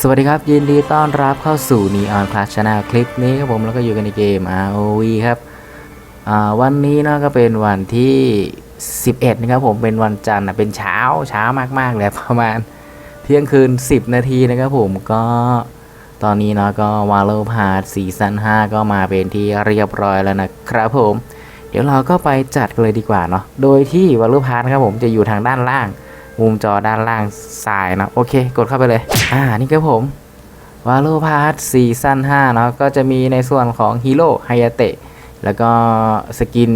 สวัสดีครับ ยินดีต้อนรับเข้าสู่ Neon Class Channel คลิปนี้ครับผมแล้วก็อยู่กันในเกม ROV ครับวันนี้เนาะก็เป็นวันที่ 11 นะครับผมเป็นวันจันทร์นะเป็นเช้าเช้ามากๆเลยประมาณเที่ยงคืน 10 นาทีนะครับผมก็ตอนนี้เนาะก็วาโลพาร์ทซีซั่น5ก็มาเป็นที่เรียบร้อยแล้วนะครับผม เดี๋ยวเราก็ไปจัดกันเลยดีกว่าเนาะโดยที่วาโลพาร์ทนครับผมจะอยู่ทางด้านล่าง มุมจอด้านล่างซ้ายเนาะโอเค กดเข้าไปเลย อ่า นี่ครับผมวาโลพาร์ทซีซั่น5เนาะก็จะมีในส่วนของฮีโร่ไฮยาเตะแล้วก็สกิน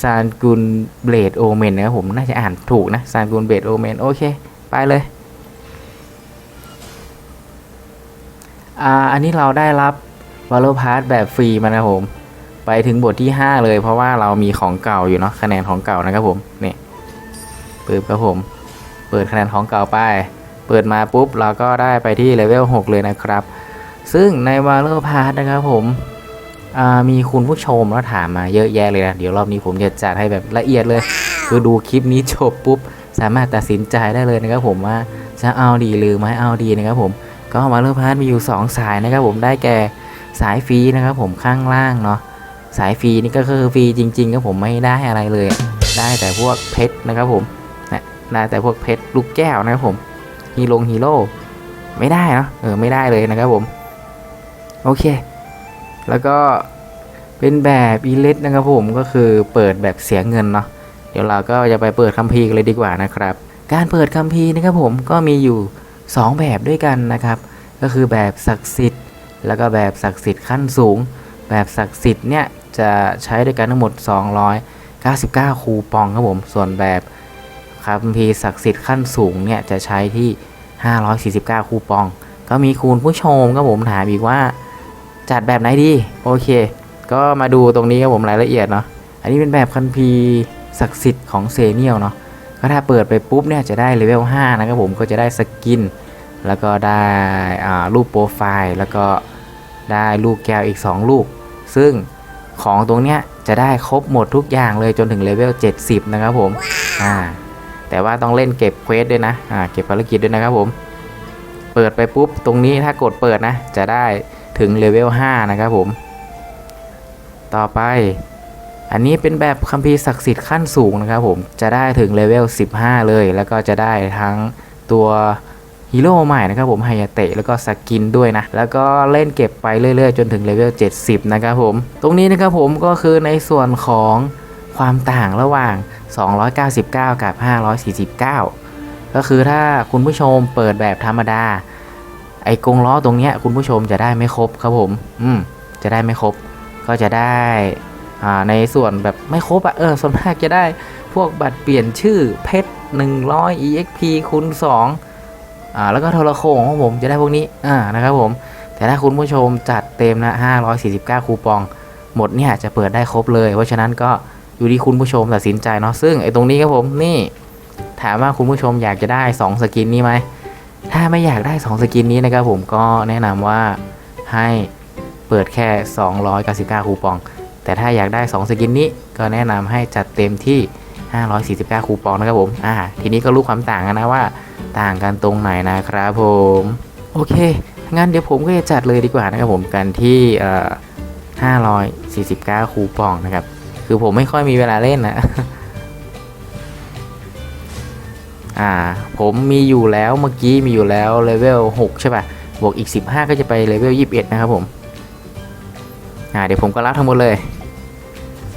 ซานกุนเบลดโอเมนนะครับผมน่าจะอ่านถูกนะซานกุนเบลดโอเมนโอเค ไปเลยอ่าอันนี้เราได้รับวาโลพาร์ทแบบฟรีมานะครับผมไปถึงบทที่ 5 เลยเพราะว่าเรามีของเก่าอยู่เนาะคะแนนของเก่านะครับผมนี่ปึ๊บครับผม เปิดคะแนนของเก่าไป เปิดมาปุ๊บเราก็ได้ไปที่เลเวล6เลยนะครับ ซึ่งในวาเลอร์พาร์ทนะครับผมมีคุณผู้ชมแล้วถามมาเยอะแยะเลยนะ เดี๋ยวรอบนี้ผมจะจัดให้แบบละเอียดเลย คือดูคลิปนี้จบปุ๊บ สามารถตัดสินใจได้เลยนะครับผมว่าจะเอาดีหรือไม่เอาดีนะครับผมก็วาเลอร์พาร์ทมีอยู่ 2 สายนะครับผมได้แก่สายฟรีนะครับผมข้างล่างเนาะสายฟรีนี่ก็คือฟรีจริงๆครับผมไม่ได้อะไรเลย ได้แต่พวกเพชรนะครับผม ได้แต่พวกเพชรลูกแก้วนะครับผมฮีโร่ฮีโร่ไม่ได้เนาะเออไม่ได้เลยนะครับผม โอเค แล้วก็เป็นแบบอีเลสนะครับผมก็คือเปิดแบบเสียเงินเนาะเดี๋ยวเราก็จะไปเปิดคัมภีร์กันเลยดีกว่านะครับ การเปิดคัมภีร์นะครับผมก็มีอยู่ 2 แบบด้วยกันนะครับ ก็คือแบบศักดิ์สิทธิ์ แล้วก็แบบศักดิ์สิทธิ์ขั้นสูง แบบศักดิ์สิทธิ์เนี่ยจะใช้ด้วยกันทั้งหมด 299 คูปองครับผม ส่วนแบบ คัมภีร์ศักดิ์สิทธิ์ขั้นสูงเนี่ยจะใช้ที่ 549 คูปอง ก็มีคุณผู้ชมก็ผมถามอีกว่าจัดแบบไหนดี โอเค ก็มาดูตรงนี้ครับผมรายละเอียดเนาะอันนี้เป็นแบบคัมภีร์ศักดิ์สิทธิ์ของเซเนียลเนาะก็ถ้าเปิดไปปุ๊บเนี่ยจะได้เลเวล5นะครับผมก็จะได้สกิน แล้วก็ได้รูปโปรไฟล์แล้วก็ได้ลูกแก้วอีก 2 ลูก ซึ่งของตรงเนี้ยจะได้ครบหมดทุกอย่างเลยจนถึงเลเวล70 นะครับผม อ่า แต่ว่าต้องเล่นเก็บเควสด้วยนะอ่าเก็บภารกิจด้วยนะครับผม เปิดไปปุ๊บตรงนี้ถ้ากดเปิดนะ จะได้ถึงเลเวล5นะครับผม ต่อไป อันนี้เป็นแบบคัมภีร์ศักดิ์สิทธิ์ขั้นสูงนะครับผมจะได้ถึงเลเวล15 เลย แล้วก็จะได้ทั้งตัวฮีโร่ใหม่นะครับผมไฮยาเตะแล้วก็สกินด้วยนะ แล้วก็เล่นเก็บไปเรื่อยๆ จนถึงเลเวล 70 นะครับผม ตรงนี้นะครับผมก็คือในส่วนของความต่างระหว่าง 299 กับ 549 ก็คือถ้าคุณผู้ชมเปิดแบบธรรมดา ไอ้กรงล้อตรงเนี้ยคุณผู้ชมจะได้ไม่ครบครับผม อืม จะได้ไม่ครบ ก็จะได้อ่าในส่วนแบบไม่ครบอะเออส่วนมากจะได้พวกบัตรเปลี่ยนชื่อเพชร100 exp คูณ2อ่าแล้วก็โทรโขงของผมจะได้พวกนี้อ่านะครับผม แต่ถ้าคุณผู้ชมจัดเต็มนะ 549 คูปอง หมดเนี่ยจะเปิดได้ครบเลย เพราะฉะนั้นก็ อยู่ที่คุณผู้ชมตัดสินใจเนาะซึ่งไอ้ตรงนี้ครับผมนี่ ถามว่าคุณผู้ชมอยากจะได้ 2 สกินนี้ไหมถ้าไม่อยากได้ 2 สกินนี้นะครับผมก็แนะนำว่าให้เปิดแค่ 299 คูปอง แต่ถ้าอยากได้ 2 สกินนี้ก็แนะนำให้จัดเต็มที่ 549 คูปองนะครับผมอ่าทีนี้ก็รู้ความต่างกันนะว่า ต่างกันตรงไหนนะครับผมโอเคงั้นเดี๋ยวผมก็จะจัดเลยดีกว่านะครับผมกันที่เอ่อ549 คูปองนะครับ คือผมไม่ค่อยมีเวลาเล่นนะอ่า ผมมีอยู่แล้วเมื่อกี้มีอยู่แล้วเลเวล6ใช่ป่ะ บวกอีก 15 ก็จะไปเลเวล21 นะครับผม อ่า เดี๋ยวผมก็รับทั้งหมดเลย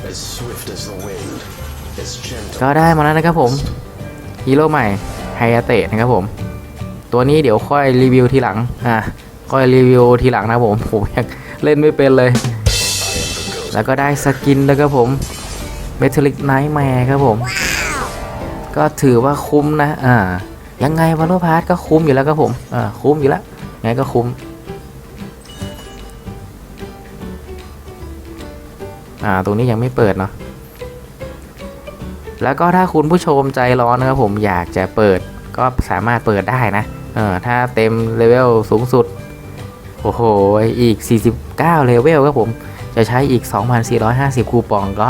As swift as the wind, as gentle. ก็ได้มาแล้วนะครับผมฮีโร่ใหม่ไฮยาเตะนะครับผม ตัวนี้เดี๋ยวค่อยรีวิวทีหลัง อ่า ค่อยรีวิวทีหลังนะครับผม ผมยังเล่นไม่เป็นเลย แล้วก็ได้สกินนะครับผมเมทัลิกไนท์แมร์ครับผม ก็ถือว่าคุ้มนะอ่ายังไงวาโลพาร์ก็คุ้มอยู่แล้วครับผมอ่าคุ้มอยู่แล้วไงก็คุ้มอ่าตรงนี้ยังไม่เปิดเนาะแล้วก็ถ้าคุณผู้ชมใจร้อนนะครับผมอยากจะเปิดก็สามารถเปิดได้นะเออถ้าเต็มเลเวลสูงสุด โอ้โห อีก 49 เลเวลครับผม จะใช้อีก 2,450 คูปองก็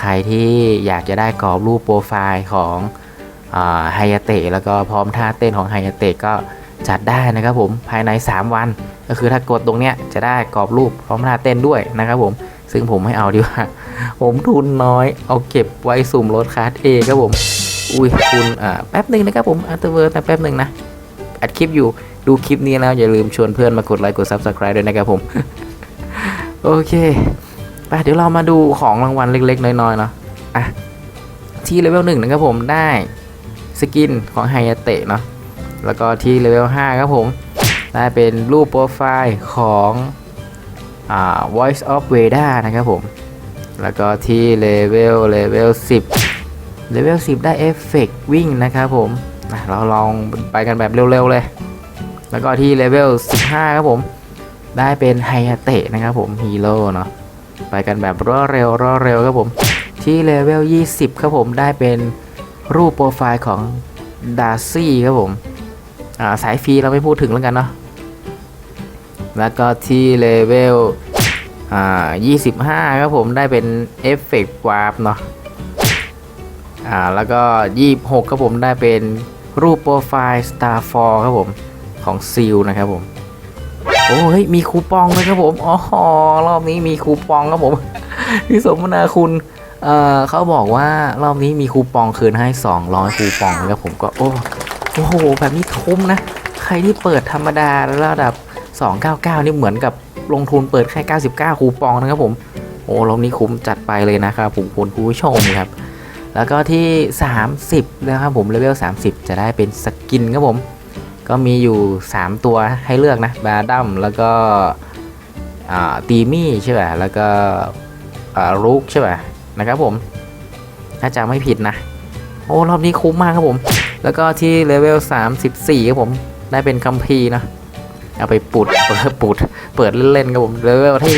ใครที่อยากจะได้กรอบรูปโปรไฟล์ของไฮยาเตะแล้วก็พร้อมท่าเต้นของไฮยาเตะก็จัดได้นะครับผมภายใน 3 วัน ก็คือถ้ากดตรงเนี้ยจะได้กรอบรูปพร้อมท่าเต้นด้วยนะครับผมซึ่งผมไม่เอาดีกว่า ผมทุนน้อยเอาเก็บไว้สุ่มรถคาร์เอครับผม อุ้ยคุณอ่าแป๊บหนึ่งนะครับผมอัลเทอร์เวิร์นะแป๊บหนึ่งนะอัดคลิปอยู่ดูคลิปนี้แล้วอย่าลืมชวนเพื่อนมากดไลค์กด Subscribe ด้วยนะครับผม โอเคไปเดี๋ยวเรามาดูของรางวัลเล็กๆ น้อยๆเนาะอะที่เลเวลหนึ่งนะครับผมได้สกินของไฮยาเตะเนาะแล้วก็ที่เลเวล5ครับผมได้เป็นรูปโปรไฟล์ของอ่า Voice of Veda นะครับผมแล้วก็ที่เลเวลเลเวล10เลเวล10 ได้เอฟเฟกวิ่งนะครับผมเราลองไปกันแบบเร็วๆเลย แล้วก็ที่เลเวล15 ครับผม ได้เป็นไฮยาเตะนะครับผมฮีโร่เนาะไปกันแบบรวดเร็วรวดเร็วครับผมที่เลเวล 20 ครับผมได้เป็นรูปโปรไฟล์ของดาร์ซี่ครับผมอ่าสายฟรีเราไม่พูดถึงแล้วกันเนาะแล้วก็ที่เลเวลอ่า25 ครับผมได้เป็นเอฟเฟกต์วาร์ปเนาะอ่าแล้วก็ 26 ครับผมได้เป็นรูปโปรไฟล์ Starfall ครับผมของซิลนะครับผม โอ้ยมีคูปองเลยครับผมอ๋อรอบนี้มีคูปองครับผมพี่สมนาคุณเอ่อเขาบอกว่ารอบนี้มีคูปองคืนให้ 200 คูปองนะครับผมก็โอ้โอ้โหแบบนี้คุ้มนะ ใครที่เปิดธรรมดาระดับ 299 นี่เหมือนกับลงทุนเปิดแค่ 99 คูปองนะครับผมโอ้รอบนี้คุ้มจัดไปเลยนะครับผมคุณผู้ชมครับ แล้วก็ที่ 30 นะครับผมเลเวล 30 จะได้เป็นสกินครับผม ก็มีอยู่ 3 ตัวให้เลือกนะบาดัมแล้วก็ตีมี่ใช่ป่ะแล้วก็ลูกใช่ป่ะนะครับผม ถ้าจำไม่ผิดนะ โอ้รอบนี้คุ้มมากครับผม แล้วก็ที่เลเวล 34ครับผม ได้เป็นคัมภีร์นะเอาไปปุดเปิดปุดเปิดเล่นๆครับผมเลเวลที่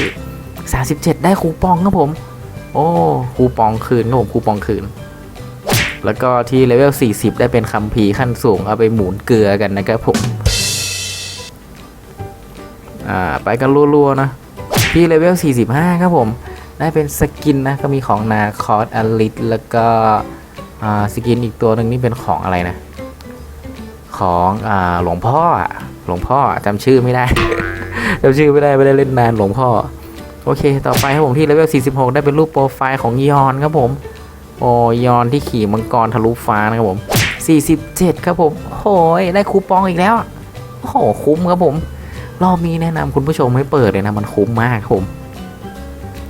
37 ได้คูปองครับผม โอ้คูปองคืนครับผมคูปองคืน แล้วก็ที่เลเวล 40 ได้เป็นคัมภีร์ขั้นสูงเอาไปหมุนเกลือกันนะครับผม อ่า ไปกันรัวๆนะ ที่เลเวล 45 ครับผม ได้เป็นสกินนะ ก็มีของนาคอสอลิทแล้วก็ อ่า สกินอีกตัวหนึ่งนี่เป็นของอะไรนะ ของ อ่า หลวงพ่อ หลวงพ่อจำชื่อไม่ได้ จำชื่อไม่ได้ ไม่ได้เล่นนานหลวงพ่อ โอเค ต่อไปครับผมที่เลเวล 46 ได้เป็นรูปโปรไฟล์ของยอนครับผม โอ้ยอนที่ขี่มังกรทะลุฟ้านะครับผม 47 ครับผมโอ้ยได้คูปองอีกแล้วโอ้โหคุ้มครับผม รอบนี้แนะนำคุณผู้ชมให้เปิดเลยนะมันคุ้มมากครับผม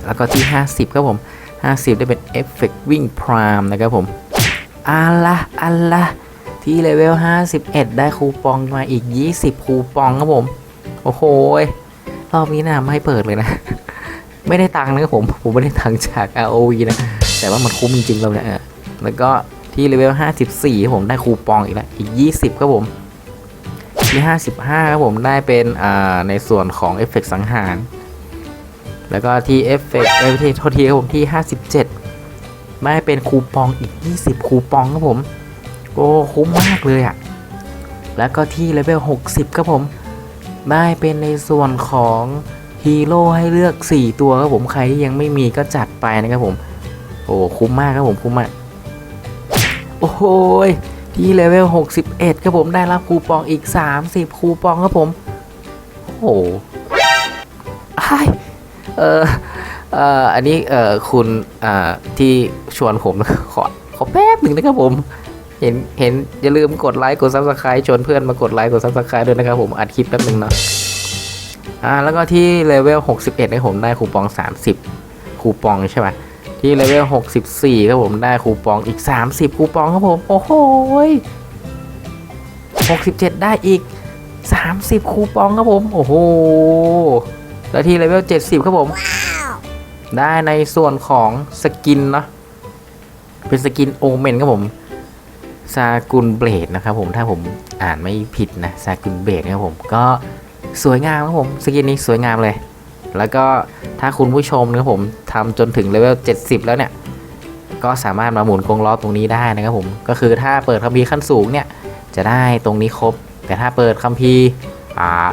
แล้วก็ที่ 50 ครับผม 50 ได้เป็นเอฟเฟกวิ่งพรามนะครับผมอัลละอัลละที่เลเวล 51 ได้คูปองมาอีก 20 คูปองครับผม โอ้โหยรอบนี้นะไม่ให้เปิดเลยนะ ไม่ได้ตังค์นะครับผม ผมไม่ได้ตังค์จาก ROV นะ แต่ว่ามันคุ้มจริงๆเราเนี่ยแล้วก็ที่เลเวล 54ครับผมได้คูปองอีกแล้วอีก 20 ครับผม ที่ 55 ครับผมได้เป็นในส่วนของเอฟเฟกต์สังหาร แล้วก็ที่เอฟเฟกต์เอ้ยที่โทษทีครับผมที่ 57 ได้เป็นคูปองอีก 20 คูปองครับผม โอ้คุ้มมากเลยอะ่ะ แล้วก็ที่เลเวล 60 ครับผม ได้เป็นในส่วนของฮีโร่ให้เลือก 4 ตัวครับผม ใครที่ยังไม่มีก็จัดไปนะครับผม โอ้คุ้มมากครับผมคุ้มมาก โอ้โหยที่เลเวล61ครับผมได้รับคูปองอีก 30 คูปองครับผม โอ้โหอ้ยเออเอ่ออันนี้เอ่อคุณอ่าที่ชวนผมขอขอแป๊บหนึ่งนะครับผม เห็นเห็นอย่าลืมกดไลค์กดซับสไครต์ชวนเพื่อนมากดไลค์กดซับสไครต์ด้วยนะครับผมอัดคลิปแป๊บหนึ่งเนาะอ่าแล้วก็ที่เลเวล61เนี่ยผมได้คูปอง 30 คูปองใช่ไหม ที่เลเวล 64 ครับผมได้คูปองอีก 30 คูปองครับผม โอ้โห67 ได้อีก 30 คูปองครับผม โอ้โห แล้วที่เลเวล 70 ครับผม ได้ในส่วนของสกินเนาะ เป็นสกินโอเมนครับผมซากุลเบลดนะครับผมถ้าผมอ่านไม่ผิดนะซากุลเบลดนะครับผมก็สวยงามครับผม สกินนี้สวยงามเลย แล้วก็ ถ้าคุณผู้ชมนะครับผมทำจนถึงเลเวล 70 แล้วเนี่ย ก็สามารถมาหมุนกรงล้อตรงนี้ได้นะครับผม ก็คือถ้าเปิดคัมภีร์ขั้นสูงเนี่ย จะได้ตรงนี้ครบ แต่ถ้าเปิดคัมภีร์อ่า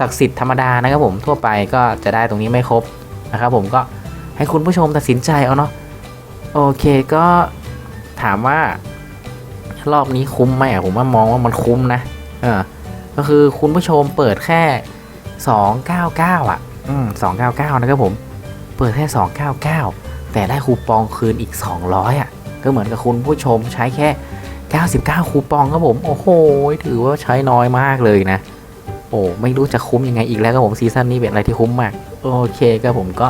ศักดิ์สิทธิ์ธรรมดานะครับผมทั่วไปก็จะได้ตรงนี้ไม่ครบนะครับผมก็ให้คุณผู้ชมตัดสินใจเอาเนาะโอเคก็ถามว่ารอบนี้คุ้มไหมอะผมว่ามองว่ามันคุ้มนะเออก็คือคุณผู้ชมเปิดแค่ 299 อะ อืม299นะครับผม เปิดแค่299แต่ได้คูปองคืนอีก 200อะ ก็เหมือนกับคุณผู้ชมใช้แค่ 99 คูปองครับผม โอ้โห ถือว่าใช้น้อยมากเลยนะ โอ้ไม่รู้จะคุ้มยังไงอีกแล้วครับผมซีซั่นนี้เป็นอะไรที่คุ้มมาก โอเคครับผมก็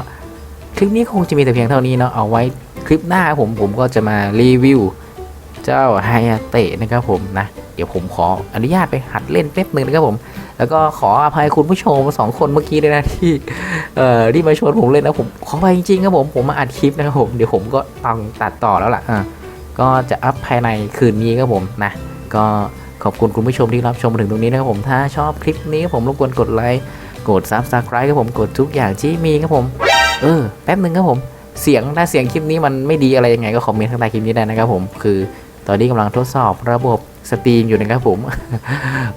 คลิปนี้คงจะมีแต่เพียงเท่านี้เนาะเอาไว้คลิปหน้าผมผมก็จะมารีวิว เจ้าไฮเตะนะครับผมนะ เดี๋ยวผมขออนุญาตไปหัดเล่นแป๊บหนึ่งนะครับผม แล้วก็ขออภัยคุณผู้ชมสองคนเมื่อกี้ด้วยนะที่เอ่อที่มาชวนผมเล่นนะผมขอไปจริงๆครับผมผมมาอัดคลิปนะครับผมเดี๋ยวผมก็ต้องตัดต่อแล้วล่ะอ่าก็จะอัพภายในคืนนี้ครับผมนะก็ขอบคุณคุณผู้ชมที่รับชมมาถึงตรงนี้นะครับผมถ้าชอบคลิปนี้ผมรบกวนกดไลค์กด subscribe ครับผมกดทุกอย่างที่มีครับผมเออแป๊บหนึ่งครับผมเสียงถ้าเสียงคลิปนี้มันไม่ดีอะไรยังไงก็คอมเมนต์ข้างใต้คลิปนี้ได้นะครับผมคือตอนนี้กำลังทดสอบระบบ สตรีมอยู่นะครับผม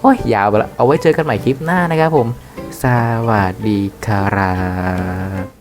โอ้ยยาวไปแล้วเอาไว้เจอกันใหม่คลิปหน้านะครับผม สวัสดีครับ